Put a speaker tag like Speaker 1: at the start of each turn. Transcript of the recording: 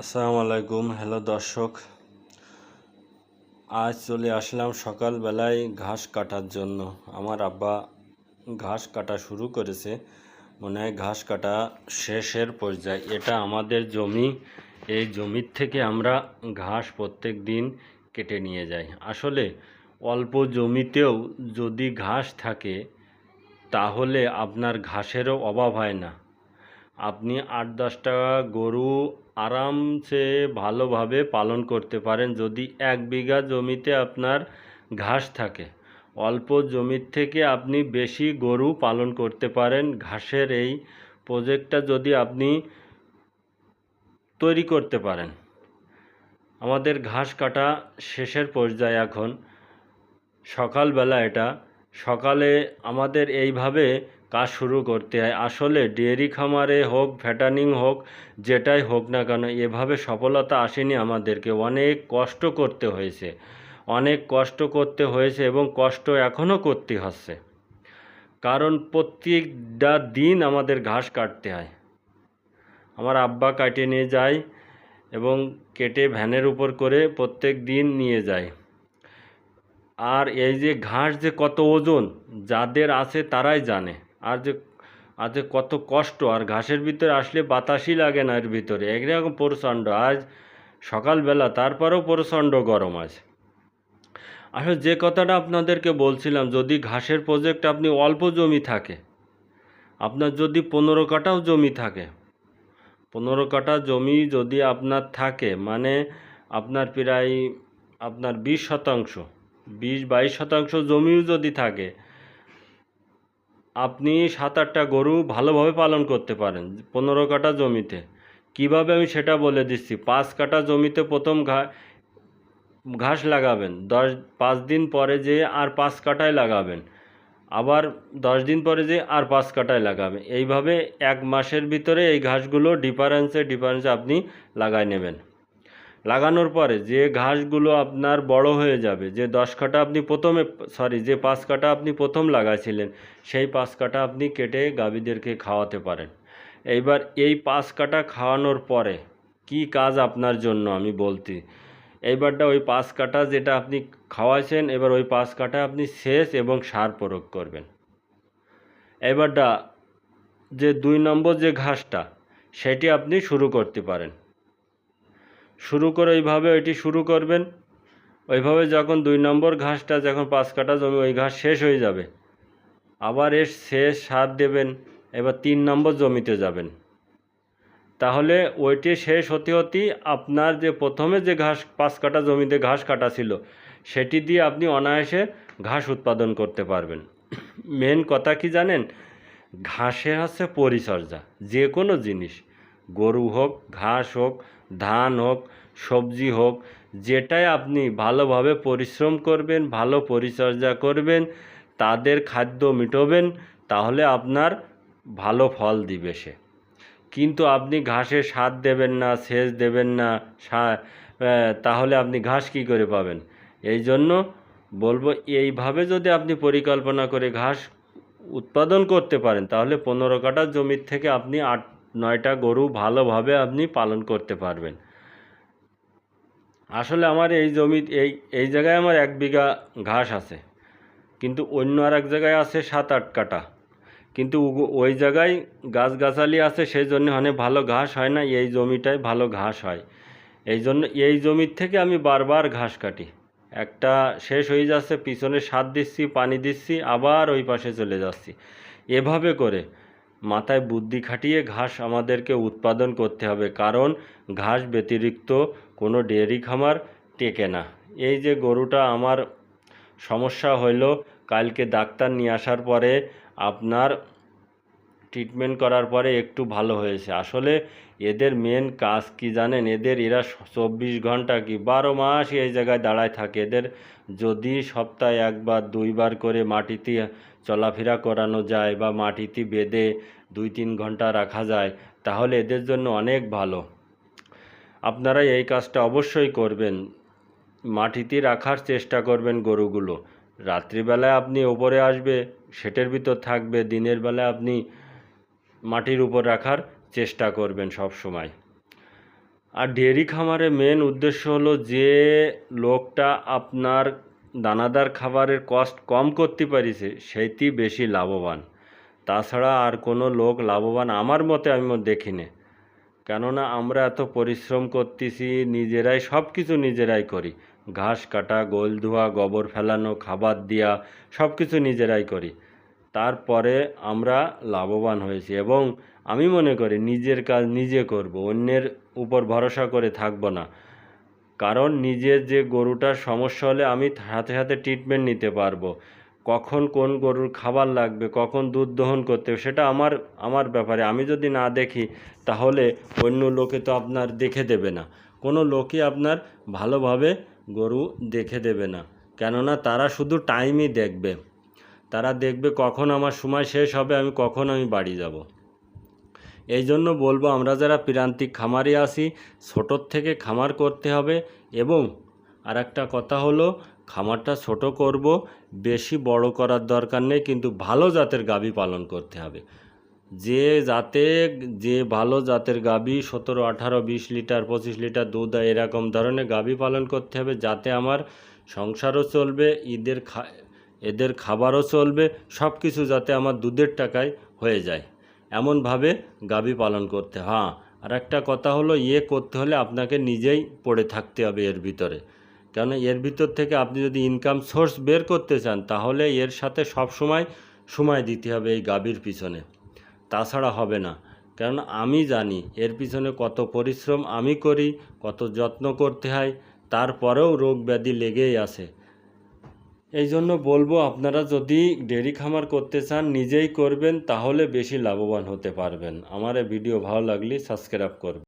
Speaker 1: আসসালামু আলাইকুম। হ্যালো দর্শক, আজ চলে আসলাম সকালবেলায় ঘাস কাটার জন্য। আমার আব্বা ঘাস কাটা শুরু করেছে। মনে হয় ঘাস কাটা শেষের পর্যায়ে। এটা আমাদের জমি। এই জমির থেকে আমরা ঘাস প্রত্যেক দিন কেটে নিয়ে যাই। আসলে অল্প জমিতেও যদি ঘাস থাকে, তাহলে আপনার ঘাসেরও অভাব হয় না। আপনি আট দশটা গরু আরামসে ভালোভাবে পালন করতে পারেন যদি এক বিঘা জমিতে আপনার ঘাস থাকে। অল্প জমির থেকে আপনি বেশি গরু পালন করতে পারেন। ঘাসের এই প্রজেক্টটা যদি আপনি তৈরি করতে পারেন। আমাদের ঘাস কাটা শেষের পর্যায়ে এখন। সকালবেলা এটা। সকালে আমাদের এইভাবে কাজ শুরু করতে হয়। আসলে ডেয়ারি খামারে হোক ফ্যাটানিং হোক, যেটাই হোক না কেন, এভাবে সফলতা আসেনি আমাদেরকে। অনেক কষ্ট করতে হয়েছে। অনেক কষ্ট করতে হয়েছে এবং কষ্ট এখনও করতে হচ্ছে। কারণ প্রত্যেকটা দিন আমাদের ঘাস কাটতে হয়। আমার আব্বা কাটে নিয়ে যায় এবং কেটে ভ্যানের উপর করে প্রত্যেক দিন নিয়ে যায়। আর এই যে ঘাস যে কত ওজন, যাদের আছে তারাই জানে। আর যে আর যে কত কষ্ট, আর ঘাসের ভিতরে আসলে বাতাসই লাগে না এর ভিতরে। একরকম প্রচণ্ড। আজ সকালবেলা, তারপরেও প্রচণ্ড গরম আছে আসলে যে কথাটা আপনাদেরকে বলছিলাম, যদি ঘাসের প্রজেক্ট আপনি অল্প জমি থাকে, আপনার যদি পনেরো কাটাও জমি থাকে, পনেরো কাটা জমি যদি আপনার থাকে মানে আপনার প্রায় আপনার বিশ শতাংশ, বিশ বাইশ শতাংশ জমিও যদি থাকে আপনি সাত আটটা গরু ভালোভাবে পালন করতে পারেন, পনেরো কাটা জমিতে। কীভাবে আমি সেটা বলে দিচ্ছি? পাঁচ কাটা জমিতে প্রথম ঘা, ঘাস লাগাবেন, দশ, পাঁচ দিন পরে যে আর পাঁচ কাটায় লাগাবেন। আবার দশ দিন পরে যে আর পাঁচ কাটায় লাগাবেন। এইভাবে এক মাসের ভিতরে এই ঘাসগুলো ডিফারেন্সে ডিফারেন্সে আপনি লাগাই নেবেন। লাগানোর পরে যে ঘাসগুলো আপনার বড় হয়ে যাবে, যে দশ কাটা আপনি প্রথমে সরি যে পাঁচ কাটা আপনি প্রথম লাগাইছিলেন, সেই পাঁচ কাটা আপনি কেটে গাভীদেরকে খাওয়াতে পারেন। এইবার এই পাঁচ কাটা খাওয়ানোর পরে কি কাজ আপনার জন্য আমি বলতি? এইবারটা ওই পাঁচ কাটা যেটা আপনি খাওয়াইছেন, এবার ওই পাঁচ কাটা আপনি সেচ এবং সার প্রয়োগ করবেন। এবারটা যে দুই নম্বর যে ঘাসটা, সেটি আপনি শুরু করতে পারেন। শুরু করে ওইভাবে ওইটি শুরু করবেন। ওইভাবে যখন দুই নম্বর ঘাসটা যখন পাঁচ কাটা জমি, ওই ঘাস শেষ হয়ে যাবে। আবার এর শেষ সার দেবেন, এবার তিন নম্বর জমিতে যাবেন। তাহলে ওইটি শেষ হতে হতেই আপনার যে প্রথমে যে ঘাস, পাঁচ কাটা জমিতে ঘাস কাটা ছিল, সেটি দিয়ে আপনি অনায়াসে ঘাস উৎপাদন করতে পারবেন। মেন কথা কি জানেন? ঘাসে হচ্ছে পরিচর্যা, যে কোনো জিনিস। গরু হোক, ঘাস হোক ধান হোক, সবজি হোক, যেটাই আপনি ভালোভাবে পরিশ্রম করবেন, ভালো পরিচর্যা করবেন, তাদের খাদ্য মিটবেন, তাহলে আপনার ভালো ফল দিবে সে। কিন্তু আপনি ঘাসে সার দেবেন না, সেচ দেবেন না তাহলে আপনি ঘাস কী করে পাবেন? এই জন্য বলব, এইভাবে যদি আপনি পরিকল্পনা করে ঘাস উৎপাদন করতে পারেন, তাহলে পনেরো কাটা জমির থেকে আপনি আট নয়টা গরু ভালোভাবে আপনি পালন করতে পারবেন। আসলে আমার এই জমি, এই এই জায়গায় আমার এক বিঘা ঘাস আছে, কিন্তু অন্য আর এক জায়গায় আছে সাত, আট কাটা কিন্তু ওই জায়গায় গাছগাছালি আছে সেই জন্য অনেক ভালো ঘাস হয় না, এই জমিটায় ভালো ঘাস হয়। এই জন্য, এই জমির থেকে আমি বারবার ঘাস কাটি। একটা শেষ হয়ে যাচ্ছে, পিছনে সার দিচ্ছি, পানি দিচ্ছি, আবার ওই পাশে চলে যাচ্ছি। এভাবে করে মাথায় বুদ্ধি খাটিয়ে ঘাস আমাদেরকে উৎপাদন করতে হবে, কারণ ঘাস ব্যতিরিক্ত কোনো ডেয়ারি খামার টেকে না। এই যে গরুটা আমার সমস্যা হইল, কালকে ডাক্তার নিয়ে আসার পরে আপনার ট্রিটমেন্ট করার পরে একটু ভালো হয়েছে। আসলে এদের মেন কাজ কি জানেন? এদের এরা চব্বিশ ঘণ্টা কি বারো মাস এই জায়গায় দাঁড়ায় থাকে। এদের যদি সপ্তাহে একবার, দুইবার করে মাটিতে চলাফেরা করানো যায় বা মাটিতে বেঁধে দুই তিন ঘণ্টা রাখা যায়, তাহলে এদের জন্য অনেক ভালো। আপনারা এই কাজটা অবশ্যই করবেন। মাটিতে রাখার চেষ্টা করবেন গরুগুলো। রাত্রিবেলায় আপনি ওপরে আসবে সেটের ভিতর থাকবে, দিনের বেলায় আপনি মাটির উপর রাখার চেষ্টা করবেন সব সময়। আর ডেয়ারি খামারে মেন উদ্দেশ্য হলো যে লোকটা আপনার দানাদার খাবারের কস্ট কম করতে পারিছে, সেইটি বেশি লাভবান। তাছাড়া আর কোনো লোক লাভবান আমার মতে আমি দেখিনি। কেননা আমরা এত পরিশ্রম করতেছি, নিজেরাই সব কিছু নিজেরাই করি। ঘাস কাটা, গোল ধোয়া, গোবর ফেলানো, খাবার দেওয়া সব কিছু নিজেরাই করি। তারপরে আমরা লাভবান হয়েছি এবং আমি মনে করি নিজের কাজ নিজে করব, অন্যের উপর ভরসা করে থাকব না। কারণ নিজের যে গরুটার সমস্যা হলে আমি সাথে সাথে ট্রিটমেন্ট নিতে পারব। কখন কোন গরুর খাবার লাগবে, কখন দুধ দহন করতে হবে, সেটা আমার আমার ব্যাপারে। আমি যদি না দেখি, তাহলে অন্য লোকে তো আপনার দেখে দেবে না। কোনো লোকই আপনার ভালোভাবে গরু দেখে দেবে না। কেননা তারা শুধু টাইমই দেখবে। তারা দেখবে কখন আমার সময় শেষ হবে, আমি কখন আমি বাড়ি যাব। এই জন্য বলব, আমরা যারা প্রান্তিক খামারে আসি ছোটোর থেকে খামার করতে হবে এবং আর একটা কথা হলো, খামারটা ছোট করব, বেশি বড় করার দরকার নেই, কিন্তু ভালো জাতের গাভী পালন করতে হবে। যে জাতে, যে ভালো জাতের গাভী সতেরো, আঠারো, বিশ লিটার, পঁচিশ লিটার দুধ এরকম ধরনের গাভী পালন করতে হবে, যাতে আমার সংসারও চলবে, ঈদের খা এদের খাবারও চলবে সব কিছু যাতে আমার দুধের টাকায় হয়ে যায়। এমনভাবে গাভী পালন করতে। হ্যাঁ আর একটা কথা হলো ইয়ে করতে হলে আপনাকে নিজেই পড়ে থাকতে হবে এর ভিতরে। কেন এর ভিতর থেকে আপনি যদি ইনকাম সোর্স বের করতে চান, তাহলে এর সাথে সব সময় সময় দিতে হবে এই গাভীর পিছনে। তাছাড়া হবে না। কারণ আমি জানি এর পিছনে কত পরিশ্রম আমি করি, কত যত্ন করতে হয়, তারপরেও রোগ ব্যাধি লেগেই আছে। এই জন্য বলব, আপনারা যদি ডেরি খামার করতে চান, নিজেই করবেন, তাহলে বেশি লাভবান হতে পারবেন। আমার ভিডিও ভালো লাগলে সাবস্ক্রাইব করবেন।